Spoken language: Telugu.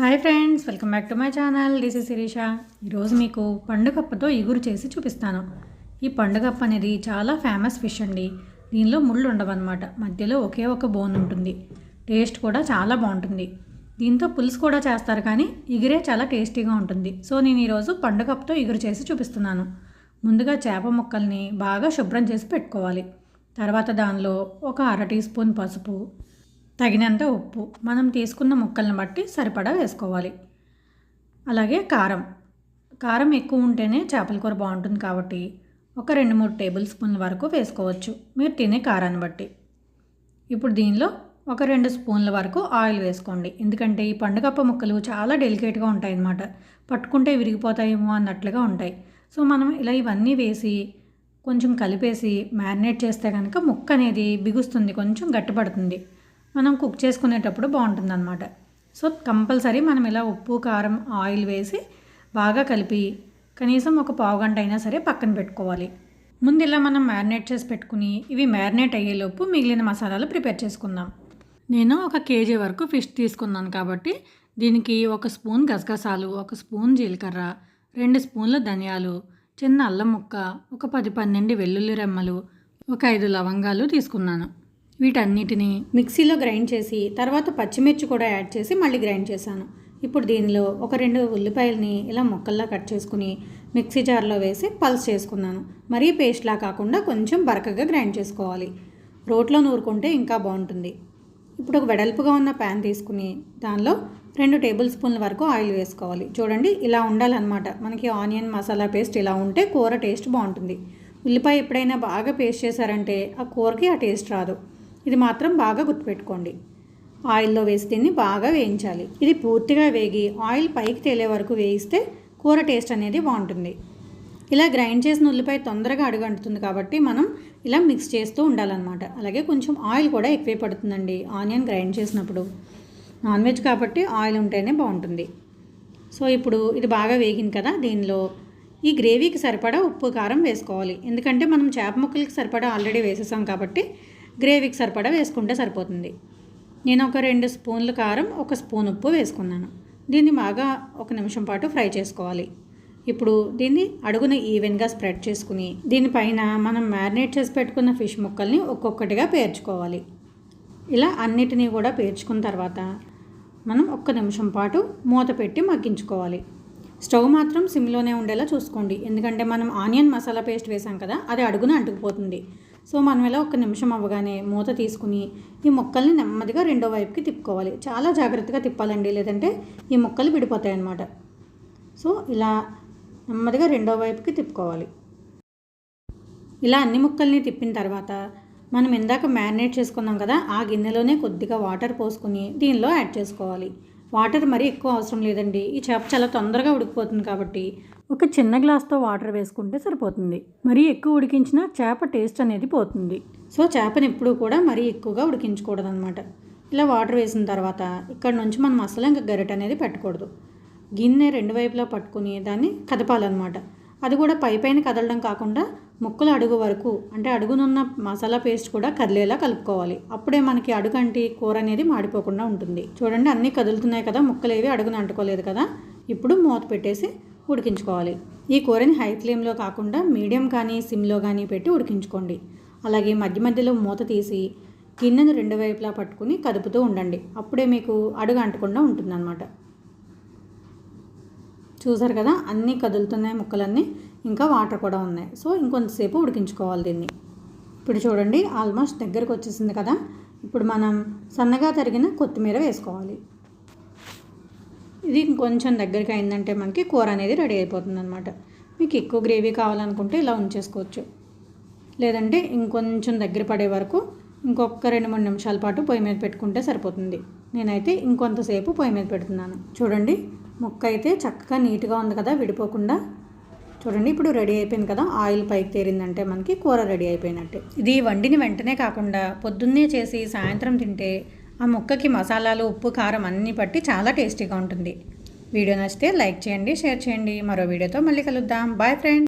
Hi friends welcome back to my channel. This is Shirisha. ఈరోజు మీకు పండుగప్పతో ఇగురు చేసి చూపిస్తాను. ఈ పండుగప్ప అనేది చాలా ఫేమస్ ఫిష్ అండి. దీనిలో ముళ్ళు ఉండవన్నమాట. మధ్యలో ఒకే ఒక బోన్ ఉంటుంది. టేస్ట్ కూడా చాలా బాగుంటుంది. దీంతో పులుసు కూడా చేస్తారు కానీ ఇగురే చాలా టేస్టీగా ఉంటుంది. సో నేను ఈరోజు పండుగప్పతో ఇగురు చేసి చూపిస్తున్నాను. ముందుగా చేప ముక్కల్ని బాగా శుభ్రం చేసి పెట్టుకోవాలి. తర్వాత దానిలో ఒక అర టీ స్పూన్ పసుపు తగినంత ఉప్పు. మనం తీసుకున్న ముక్కలను బట్టి సరిపడా వేసుకోవాలి. అలాగే కారం. కారం ఎక్కువ ఉంటేనే చేపల కూర బాగుంటుంది కాబట్టి ఒక రెండు మూడు టేబుల్ స్పూన్ల వరకు వేసుకోవచ్చు. మీరు తినే కారాన్ని బట్టి. ఇప్పుడు దీనిలో ఒక రెండు స్పూన్ల వరకు ఆయిల్ వేసుకోండి. ఎందుకంటే ఈ పండుగప్ప ముక్కలు చాలా డెలికేట్గా ఉంటాయి అన్నమాట పట్టుకుంటే విరిగిపోతాయేమో అన్నట్లుగా ఉంటాయి. సో మనం ఇలా ఇవన్నీ వేసి కొంచెం కలిపేసి మ్యారినేట్ చేస్తే కనుక ముక్క అనేది బిగుస్తుంది కొంచెం గట్టిపడుతుంది. మనం కుక్ చేసుకునేటప్పుడు బాగుంటుంది అనమాట సో కంపల్సరీ మనం ఇలా ఉప్పు కారం ఆయిల్ వేసి బాగా కలిపి కనీసం ఒక పావు గంట అయినా సరే పక్కన పెట్టుకోవాలి. ముందు ఇలా మనం మ్యారినేట్ చేసి పెట్టుకుని ఇవి మ్యారినేట్ అయ్యేలోపు మిగిలిన మసాలాలు ప్రిపేర్ చేసుకుందాం. నేను ఒక కేజీ వరకు ఫిష్ తీసుకున్నాను కాబట్టి దీనికి ఒక స్పూన్ గసగసాలు ఒక స్పూన్ జీలకర్ర రెండు స్పూన్ల ధనియాలు చిన్న అల్లం ముక్క ఒక పది పన్నెండు వెల్లుల్లి రెమ్మలు ఒక ఐదు లవంగాలు తీసుకున్నాను. వీటన్నిటిని మిక్సీలో గ్రైండ్ చేసి తర్వాత పచ్చిమిర్చి కూడా యాడ్ చేసి మళ్ళీ గ్రైండ్ చేశాను. ఇప్పుడు దీనిలో ఒక రెండు ఉల్లిపాయలని ఇలా ముక్కల్లా కట్ చేసుకుని మిక్సీ జార్లో వేసి పల్స్ చేసుకున్నాను. మరీ పేస్ట్లా కాకుండా కొంచెం బరకగా గ్రైండ్ చేసుకోవాలి. రోట్లో నూరుకుంటే ఇంకా బాగుంటుంది. ఇప్పుడు ఒక వెడల్పుగా ఉన్న ప్యాన్ తీసుకుని దానిలో రెండు టేబుల్ స్పూన్ల వరకు ఆయిల్ వేసుకోవాలి. చూడండి ఇలా ఉండాలన్నమాట. మనకి ఆనియన్ మసాలా పేస్ట్ ఇలా ఉంటే కూర టేస్ట్ బాగుంటుంది. ఉల్లిపాయ ఎప్పుడైనా బాగా పేస్ట్ చేశారంటే ఆ కూరకి ఆ టేస్ట్ రాదు. ఇది మాత్రం బాగా గుర్తుపెట్టుకోండి. ఆయిల్లో వేసి దీన్ని బాగా వేయించాలి. ఇది పూర్తిగా వేగి ఆయిల్ పైకి తేలే వరకు వేయిస్తే కూర టేస్ట్ అనేది బాగుంటుంది. ఇలా గ్రైండ్ చేసిన ఉల్లిపాయ తొందరగా అడుగంటుతుంది కాబట్టి మనం ఇలా మిక్స్ చేస్తూ ఉండాలన్నమాట. అలాగే కొంచెం ఆయిల్ కూడా ఎక్కువే పడుతుందండి ఆనియన్ గ్రైండ్ చేసినప్పుడు. నాన్ వెజ్ కాబట్టి ఆయిల్ ఉంటేనే బాగుంటుంది. సో ఇప్పుడు ఇది బాగా వేగింది కదా దీనిలో. ఈ గ్రేవీకి సరిపడా ఉప్పు కారం వేసుకోవాలి. ఎందుకంటే మనం చేప ముక్కలకి సరిపడా ఆల్రెడీ వేసేసాం కాబట్టి గ్రేవీకి సరిపడా వేసుకుంటే సరిపోతుంది. నేను ఒక రెండు స్పూన్ల కారం ఒక స్పూన్ ఉప్పు వేసుకున్నాను. దీన్ని బాగా ఒక నిమిషం పాటు ఫ్రై చేసుకోవాలి. ఇప్పుడు దీన్ని అడుగున ఈవెన్గా స్ప్రెడ్ చేసుకుని దీనిపైన మనం మ్యారినేట్ చేసి పెట్టుకున్న ఫిష్ ముక్కల్ని ఒక్కొక్కటిగా పేర్చుకోవాలి. ఇలా అన్నిటినీ కూడా పేర్చుకున్న తర్వాత మనం ఒక్క నిమిషం పాటు మూత పెట్టి మగ్గించుకోవాలి. స్టవ్ మాత్రం సిమ్లోనే ఉండేలా చూసుకోండి. ఎందుకంటే మనం ఆనియన్ మసాలా పేస్ట్ వేసాం కదా అది అడుగున అంటుకుపోతుంది. సో మనం ఇలా ఒక నిమిషం అవ్వగానే మూత తీసుకుని ఈ ముక్కల్ని నెమ్మదిగా రెండో వైపుకి తిప్పుకోవాలి. చాలా జాగ్రత్తగా తిప్పాలండి. లేదంటే ఈ ముక్కలు విడిపోతాయి అన్నమాట సో ఇలా నెమ్మదిగా రెండో వైపుకి తిప్పుకోవాలి. ఇలా అన్ని ముక్కల్ని తిప్పిన తర్వాత మనం ఇందాక మ్యారినేట్ చేసుకున్నాం కదా ఆ గిన్నెలోనే కొద్దిగా వాటర్ పోసుకుని దీనిలో యాడ్ చేసుకోవాలి. వాటర్ మరీ ఎక్కువ అవసరం లేదండి. ఈ చేప చాలా తొందరగా ఉడికిపోతుంది కాబట్టి ఒక చిన్న గ్లాస్తో వాటర్ వేసుకుంటే సరిపోతుంది. మరీ ఎక్కువ ఉడికించినా చేప టేస్ట్ అనేది పోతుంది. సో చేపని ఎప్పుడూ కూడా మరీ ఎక్కువగా ఉడికించకూడదు అనమాట ఇలా వాటర్ వేసిన తర్వాత ఇక్కడ నుంచి మనం అసలు ఇంకా గరిట అనేది పెట్టకూడదు. గిన్నె రెండు వైపులా పట్టుకుని దాన్ని కదపాలన్నమాట. అది కూడా పై పైన కదలడం కాకుండా ముక్కలు అడుగు వరకు అంటే అడుగునున్న మసాలా పేస్ట్ కూడా కదిలేలా కలుపుకోవాలి. అప్పుడే మనకి అడుగంటి కూర అనేది మాడిపోకుండా ఉంటుంది. చూడండి అన్నీ కదులుతున్నాయి కదా ముక్కలు ఏవి అడుగున అంటుకోలేదు కదా. ఇప్పుడు మూత పెట్టేసి ఉడికించుకోవాలి. ఈ కూరని హై ఫ్లేమ్లో కాకుండా మీడియం కానీ సిమ్లో కానీ పెట్టి ఉడికించుకోండి. అలాగే మధ్య మధ్యలో మూత తీసి గిన్నెను రెండు వైపులా పట్టుకుని కదుపుతూ ఉండండి. అప్పుడే మీకు అడుగు అంటకుండా ఉంటుందన్నమాట. చూసారు కదా అన్నీ కదులుతున్నాయి ముక్కలన్నీ. ఇంకా వాటర్ కూడా ఉన్నాయి. సో ఇంకొంతసేపు ఉడికించుకోవాలి దీన్ని. ఇప్పుడు చూడండి ఆల్మోస్ట్ దగ్గరకు వచ్చేసింది కదా. ఇప్పుడు మనం సన్నగా తరిగిన కొత్తిమీర వేసుకోవాలి. ఇది ఇంకొంచెం దగ్గరికి అయిందంటే మనకి కూర అనేది రెడీ అయిపోతుంది అనమాట మీకు ఎక్కువ గ్రేవీ కావాలనుకుంటే ఇలా ఉంచేసుకోవచ్చు. లేదంటే ఇంకొంచెం దగ్గర పడే వరకు ఇంకొక రెండు మూడు నిమిషాల పాటు పొయ్యి మీద పెట్టుకుంటే సరిపోతుంది. నేనైతే ఇంకొంతసేపు పొయ్యి మీద పెడుతున్నాను. చూడండి ముక్క అయితే చక్కగా నీట్గా ఉంది కదా విడిపోకుండా చూడండి ఇప్పుడు రెడీ అయిపోయింది కదా ఆయిల్ పైకి తేరిందంటే మనకి కూర రెడీ అయిపోయినట్టే. ఇది వండిన వెంటనే కాకుండా పొద్దున్నే చేసి సాయంత్రం తింటే ఆ ముక్కకి మసాలాలు ఉప్పు కారం అన్నీ పట్టి చాలా టేస్టీగా ఉంటుంది. వీడియో నచ్చితే లైక్ చేయండి షేర్ చేయండి. మరో వీడియోతో మళ్ళీ కలుద్దాం. Boy friend